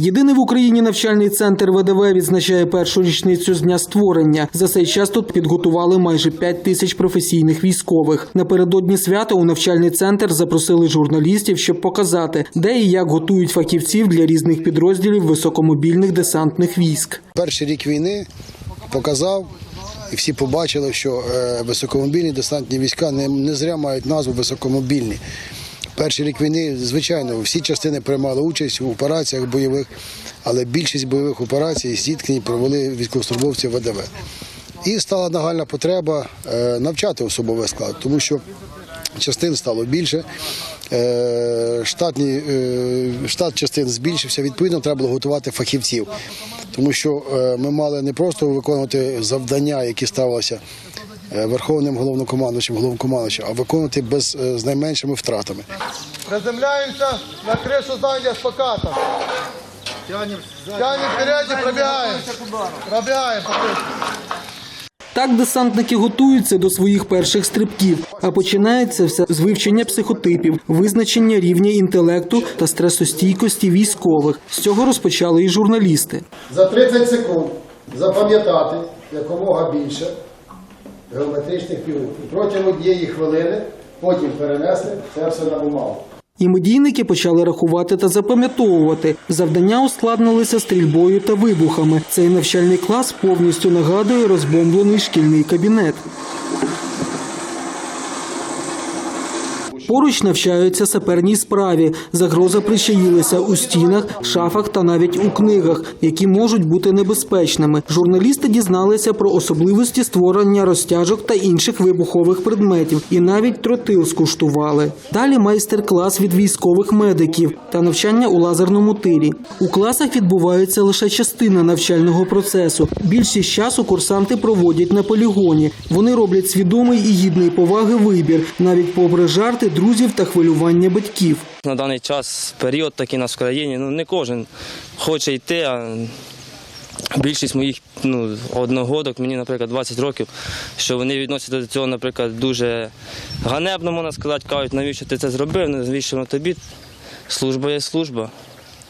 Єдиний в Україні навчальний центр ВДВ відзначає першу річницю з дня створення. За цей час тут підготували майже 5 тисяч професійних військових. Напередодні свята у навчальний центр запросили журналістів, щоб показати, де і як готують фахівців для різних підрозділів високомобільних десантних військ. Перший рік війни показав, і всі побачили, що е, високомобільні десантні війська не, не зря мають назву високомобільні. Перший рік війни, звичайно, всі частини приймали участь у операціях бойових, але більшість бойових операцій зіткнень провели військовослужбовці ВДВ. І стала нагальна потреба е, навчати особовий склад, тому що частин стало більше, е, штатні, е, штат частин збільшився, відповідно, треба було готувати фахівців. Тому що ми мали не просто виконувати завдання, які ставилися Верховним головнокомандуючим, головнокомандуючим, а виконувати без, е, з найменшими втратами. Приземляемся на крышу здания с покатом. Тянем вперед и пробегаем. Пробегаем по. Так десантники готуються до своїх перших стрибків, а починається все з вивчення психотипів, визначення рівня інтелекту та стресостійкості військових. З цього розпочали і журналісти. За 30 секунд запам'ятати якомога більше геометричних фігур. Протягом однієї хвилини потім перенесли це все на бумагу. І медійники почали рахувати та запам'ятовувати. Завдання ускладнилися стрільбою та вибухами. Цей навчальний клас повністю нагадує розбомблений шкільний кабінет. Поруч навчаються саперній справі. Загроза причаїлася у стінах, шафах та навіть у книгах, які можуть бути небезпечними. Журналісти дізналися про особливості створення розтяжок та інших вибухових предметів, і навіть тротил скуштували. Далі майстер-клас від військових медиків та навчання у лазерному тирі. У класах відбувається лише частина навчального процесу. Більшість часу курсанти проводять на полігоні. Вони роблять свідомий і гідний поваги вибір, навіть попри жарти друзів та хвилювання батьків. На даний час період такий на в країні. Ну не кожен хоче йти. а Більшість моїх ну, одногодок, мені, наприклад, 20 років, що вони відносяться до цього, наприклад, дуже ганебно, можна сказати, кажуть, навіщо ти це зробив, навіщо на тобі. Служба є служба.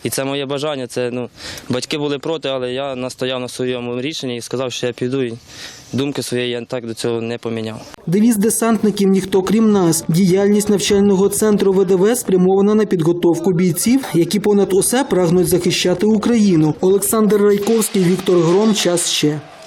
І це моє бажання. Це, ну, батьки були проти, але я настояв на своєму рішенні і сказав, що я піду. І думки своєї я так до цього не поміняв. Девіз десантників ніхто крім нас. Діяльність навчального центру ВДВ спрямована на підготовку бійців, які понад усе прагнуть захищати Україну. Олександр Райковський, Віктор Гром. Час ще.